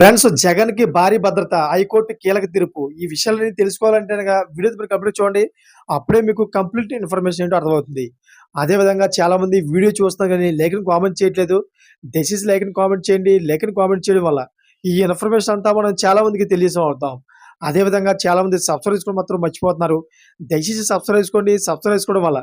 Friends జగన్కి భారీ భద్రత హైకోర్టు కీలక తీర్పు. ఈ విషయాలన్నీ తెలుసుకోవాలంటే వీడియో కంప్లీట్ చూడండి. అప్పుడే మీకు కంప్లీట్ ఇన్ఫర్మేషన్ ఏంటో అర్థమవుతుంది. అదే విధంగా చాలా మంది వీడియో చూస్తున్నారు కానీ లేఖను కామెంట్ చేయట్లేదు. దయచేసి లేఖను కామెంట్ చేయండి. లేఖను కామెంట్ చేయడం వల్ల ఈ ఇన్ఫర్మేషన్ అంతా మనం చాలా మందికి తెలియజేసం అవుతాం అదే విధంగా చాలా మంది సబ్స్క్రైబ్ చేసుకోవడం మాత్రం మర్చిపోతున్నారు. దయచేసి సబ్స్క్రైబ్ చేసుకోండి. సబ్స్క్రైబ్ చేసుకోవడం వల్ల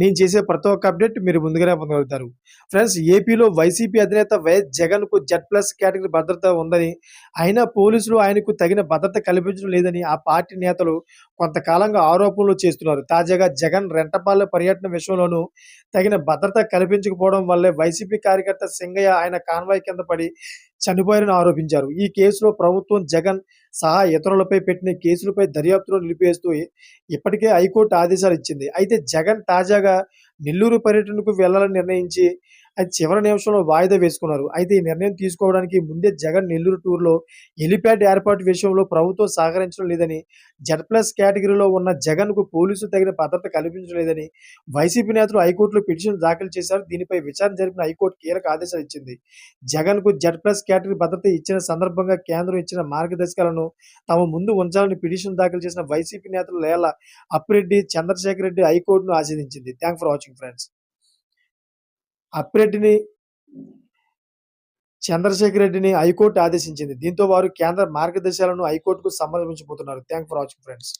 నేను చేసే ప్రతి ఒక్క అప్డేట్ మీరు ముందుగానే పొందగలుగుతారు. ఫ్రెండ్స్ ఏపీలో వైసీపీ అధినేత వైఎస్ జగన్కు జెడ్ ప్లస్ కేటగిరీ భద్రత ఉందని అయినా పోలీసులు ఆయనకు తగిన భద్రత కల్పించడం లేదని ఆ పార్టీ నేతలు కొంతకాలంగా ఆరోపణలు చేస్తున్నారు. తాజాగా జగన్ రెంటపాలె పర్యటన విషయంలోనూ తగిన భద్రత కల్పించకపోవడం వల్లే వైసీపీ కార్యకర్త సింగయ్య ఆయన కాన్వాయ్ కింద పడి చనిపోయారని ఆరోపించారు. ఈ కేసులో ప్రభుత్వం జగన్ సహా ఇతరులపై పెట్టిన కేసులపై దర్యాప్తును నిలిపేస్తూ ఇప్పటికే హైకోర్టు ఆదేశాలు ఇచ్చింది. అయితే జగన్ తాజాగా నెల్లూరు పర్యటనకు వెళ్ళాలని నిర్ణయించి అది చివరి నిమిషంలో వాయిదా వేసుకున్నారు. అయితే ఈ నిర్ణయం తీసుకోవడానికి ముందే జగన్ నెల్లూరు టూర్లో హెలిప్యాడ్ ఏర్పాటు విషయంలో ప్రభుత్వం సహకరించడం లేదని జడ్ ప్లస్ కేటగిరీలో ఉన్న జగన్కు పోలీసులు తగిన భద్రత కల్పించలేదని వైసీపీ నేతలు హైకోర్టులో పిటిషన్ దాఖలు చేశారు. దీనిపై విచారణ జరిపిన హైకోర్టు కీలక ఆదేశాలు ఇచ్చింది. జగన్కు ప్లస్ కేటగిరీ భద్రత ఇచ్చిన సందర్భంగా కేంద్రం ఇచ్చిన మార్గదర్శకాలను తమ ముందు ఉంచాలని పిటిషన్ దాఖలు చేసిన వైసీపీ నేతలు లేల అప్పిరెడ్డి చంద్రశేఖర్ రెడ్డి హైకోర్టును ఆశీర్దించింది థ్యాంక్ ఫర్ వాచింగ్ ఫ్రెండ్స్. అప్పిరెడ్డిని చంద్రశేఖర్ రెడ్డిని హైకోర్టు ఆదేశించింది. దీంతో వారు కేంద్ర మార్గదర్శకాలను హైకోర్టుకు సమర్పించబోతున్నారు. Thank for watching friends.